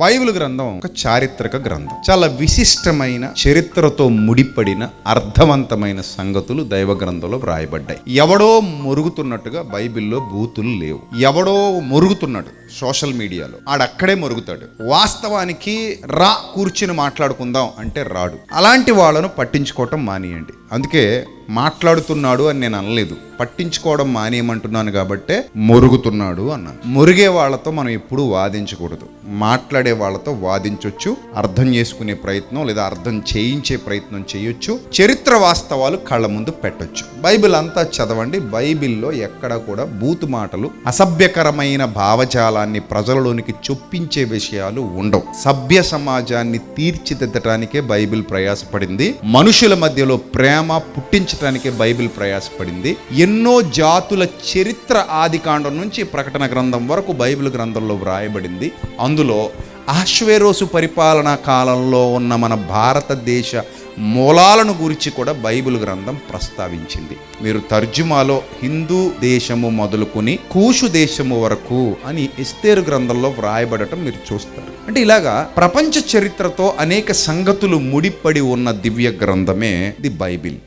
Bible గ్రంథం ఒక చారిత్రక గ్రంథం. చాలా విశిష్టమైన చరిత్రతో ముడిపడిన అర్థవంతమైన సంగతులు దైవ గ్రంథంలో వ్రాయబడ్డాయి. ఎవడో మొరుగుతున్నట్టుగా బైబిల్లో బూతులు లేవు. ఎవడో మొరుగుతున్నాడు సోషల్ మీడియాలో. ఆడక్కడే మొరుగుతాడు. వాస్తవానికి రా కూర్చుని మాట్లాడుకుందాం అంటే రాడు. అలాంటి వాళ్ళను పట్టించుకోవటం మానేయండి. అందుకే మాట్లాడుతున్నాడు అని నేను అనలేదు. పట్టించుకోవడం మానేయమంటున్నాను కాబట్టే మొరుగుతున్నాడు అన్నాను. మురిగే వాళ్ళతో మనం ఎప్పుడూ వాదించకూడదు. మాట్లాడే వాళ్ళతో వాదించవచ్చు అర్థం చేసుకునే ప్రయత్నం లేదా అర్థం చేయించే ప్రయత్నం చేయొచ్చు చరిత్ర వాస్తవాలు కళ్ళ ముందు పెట్టొచ్చు. బైబిల్ అంతా చదవండి బైబిల్లో ఎక్కడ కూడా బూతు మాటలు అసభ్యకరమైన భావజాలాన్ని ప్రజలలోనికి చొప్పించే విషయాలు ఉండవు. సభ్య సమాజాన్ని తీర్చిదిద్దటానికే బైబిల్ ప్రయాసపడింది. మనుషుల మధ్యలో ప్రేమ పుట్టించ పుట్టించటానికే బైబిల్ ప్రయాసపడింది. ఎన్నో జాతుల చరిత్ర ఆదికాండం నుంచి ప్రకటన గ్రంథం వరకు బైబిల్ గ్రంథంలో వ్రాయబడింది. అందులో ఆశ్వేరోసు పరిపాలనా కాలంలో ఉన్న మన భారతదేశ మూలాలను గురించి కూడా బైబిల్ గ్రంథం ప్రస్తావించింది. మీరు తర్జుమాలో హిందూ దేశము మొదలుకొని కూషు దేశము వరకు అని ఇస్తేరు గ్రంథంలో వ్రాయబడటం మీరు చూస్తారు. అంటే ఇలాగా ప్రపంచ చరిత్రతో అనేక సంగతులు ముడిపడి ఉన్న దివ్య గ్రంథమే ది బైబిల్.